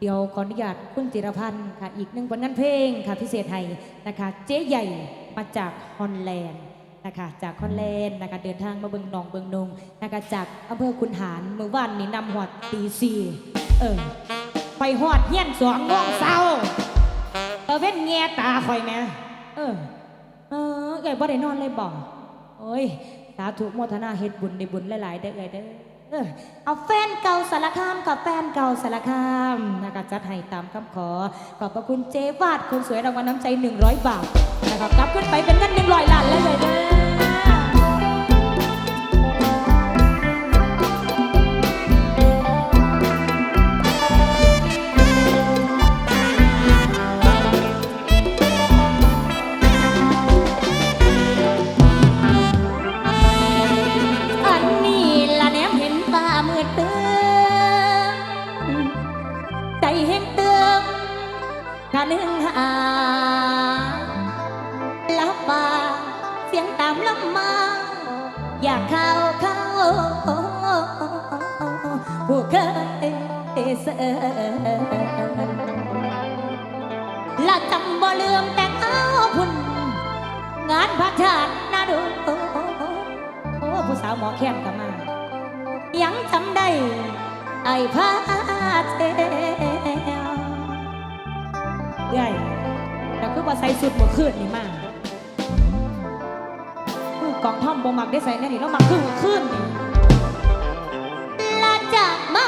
เดี๋ยวขออนุญาตคุณจิรพันธ์ค่ะ อีกหนึ่งผลงานเพลงค่ะพิเศษไทยนะคะ เจ๊ใหญ่มาจากฮอลแลนด์นะคะจากฮอลแลนด์นะคะเดินทางมาเบิงหนองเบิงนงนะคะจากอำเภอคุนหารเมื่อวานนี้นำหอดตีสี่เออไปหอดเฮียนสองโมงเช้าเออเว้นแง่ตาคอยแม่เออเออเอ้ยบ่ได้นอนเลยบ่โอ้ยสาธุโมทนาเฮ็ดบุญในบุญหลายๆเด้อเอ้ยเด้ เออเอาแฟนเก่าสารคามกับแฟนเก่าสารคามนะคะจัดให้ตามคำขอ ขอบพระคุณเจวาดคนสวยรางวัลน้ำใจ 100 บาทนะครับกลับขึ้นไปเป็นเงิน100ล้านแล้วเลยเด้อะนึงหาลับฟ้าเสียงตามลำมา อยากเข้าเข้าผู้เคยเสอละจำบ่ลืมแต่งเอาพุ่น งานพระชาติน่าดูโอ้ผู้สาวหมอแค้นก็มา ยังจำได้ไอ้พาเท ว่าใส่สุดเมื่อคืนนี่มาอื้อกองท่อมบ่มักได้ใส่แน่นี่แล้วมักคือเมื่อคืนนี่ลาจากมา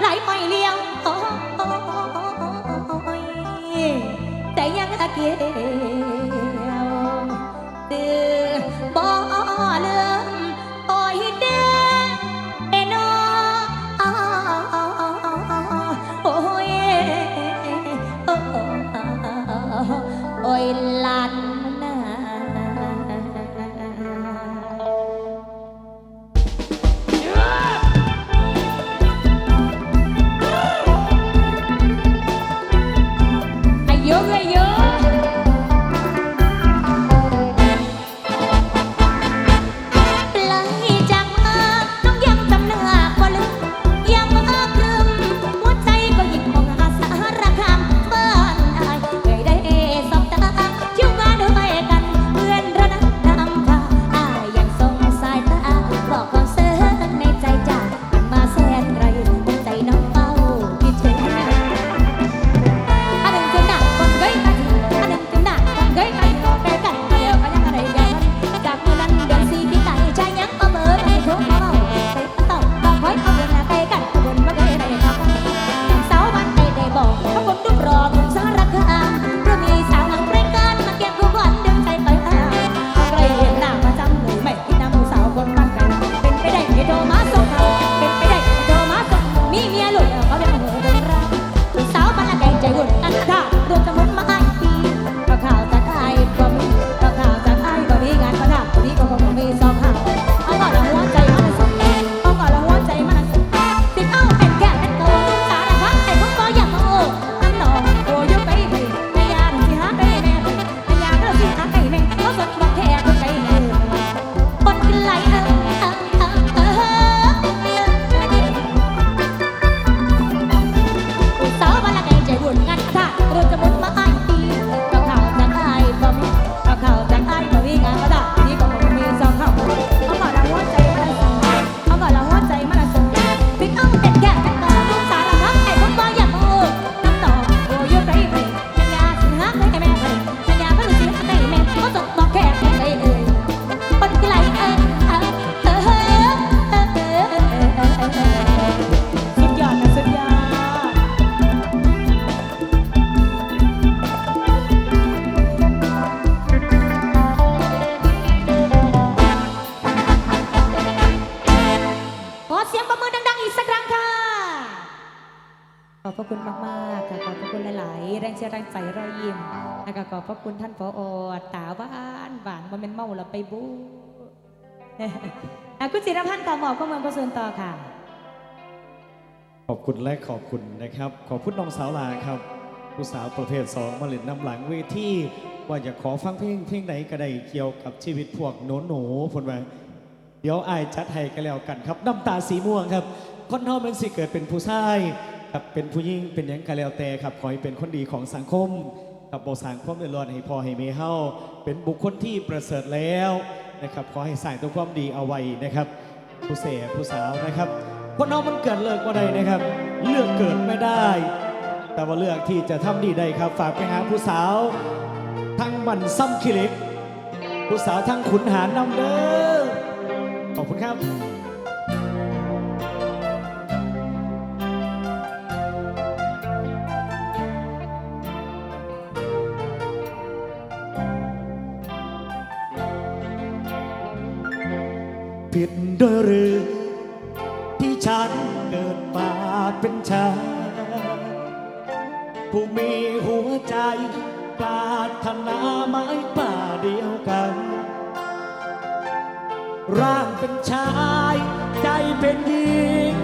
ไหลไม่เลี้ยวโอ้ยแต่ยังอาเกียวตื่น พระคุณท่านผออตาหวานหวานมันเป็นเมาแล้วไปบูอะคุณจิรพันธ์ต่อหมอบข้อเมืองประสริฐต่อค่ะ ขอบคุณและขอบคุณนะครับ ขอบคุณน้องสาวลาครับ ผู้สาวประเภทสองมาเล่นนำหลังเวทีว่าจะขอฟังเพลงเพลงไหนก็ได้เกี่ยวกับชีวิตพวกหนูหนูๆผลว่าเดี๋ยวอายจัดให้กันแล้วกันครับ น้ำตาสีม่วงครับคนเฮาเป็นสิเกิดเป็นผู้ชายครับเป็นผู้หญิงเป็นยังก็แล้วแต่ครับขอให้เป็นคนดีของสังคม ครับบ่สร้างความเดือดร้อนให้พ่อให้แม่เฮาเป็นบุคคลที่ประเสริฐแล้วนะครับขอให้สร้างตัวความดีเอาไว้นะครับ ผู้เสพผู้สาวนะครับคนเฮามันเกิดเลิกว่าใดนะครับ เลือกเกิดไม่ได้ แต่ว่าเลือกที่จะทำดีได้ครับ ฝากไปหาผู้สาวทั้งมันซ้ำคิเล็กผู้สาวทั้งขุนหารนำเด้อขอบคุณครับ ผิดโดยหรือ ที่ฉันเกิดมาเป็นชายผู้มีหัวใจปรารถนาไม้ป่าเดียวกัน ร่างเป็นชายใจเป็นหญิง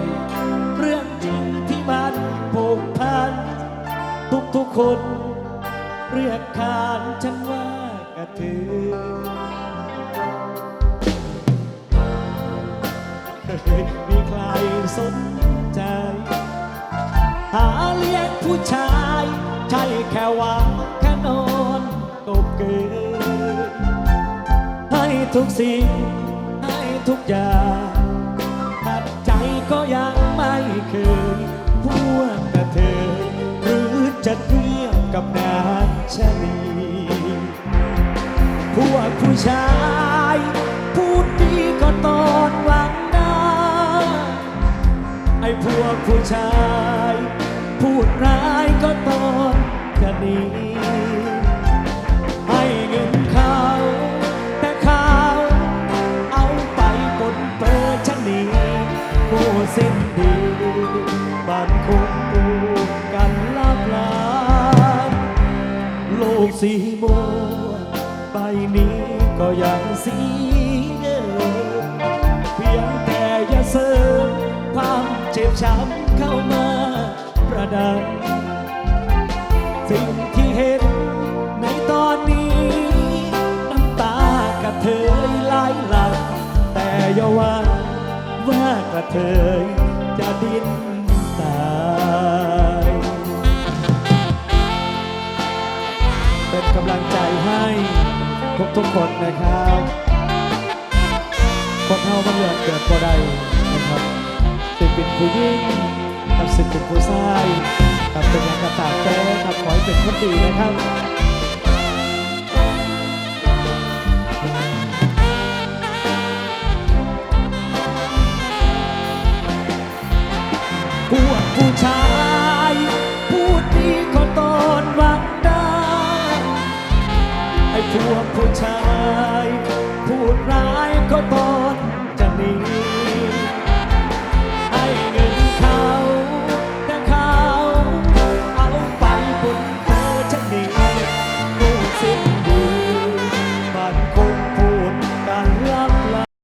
เรื่องจริงที่มันผูกพัน ทุกๆคน เรียกขานฉันว่ากระถือ มีใครสนใจ หาเลี้ยงผู้ชาย ใช่แค่ว่าแค่นอนตกเกยให้ทุกสิ่ง ให้ทุกอย่างขัดใจก็ยังไม่เคยพวกกระเธอ ชาย พูดร้ายก็ตอนจะหนีให้เงินเขาแต่เขาเอาไปปนเปื้อฉันนี่ผู้สิ้นดีบ้านคงปูกันลับลาโลกสีม่วใบนี้ก็ยังสีเดิมเพียงแต่อย่าเสริมความเจ็บช้ำ เข้ามาประดังสิ่งที่เห็นในตอนนี้ น้ำตากระเทยไหลหลังแต่อย่าหว่าว่ากระเทยจะดิ้นตายเป็นกำลังใจให้ทุกทุกคนนะครับคนเฮามันเลือกเกิดบ่ได้นะครับสิเป็นผู้หญิง สิเป็นผู้ชายกับเป็นย่างกระตากแต่ครับขอให้เป็นคนดีนะครับพวกผู้ชาย พูดดีก็ตอนหวังได้ไอ้พวกผู้ชาย พูดร้า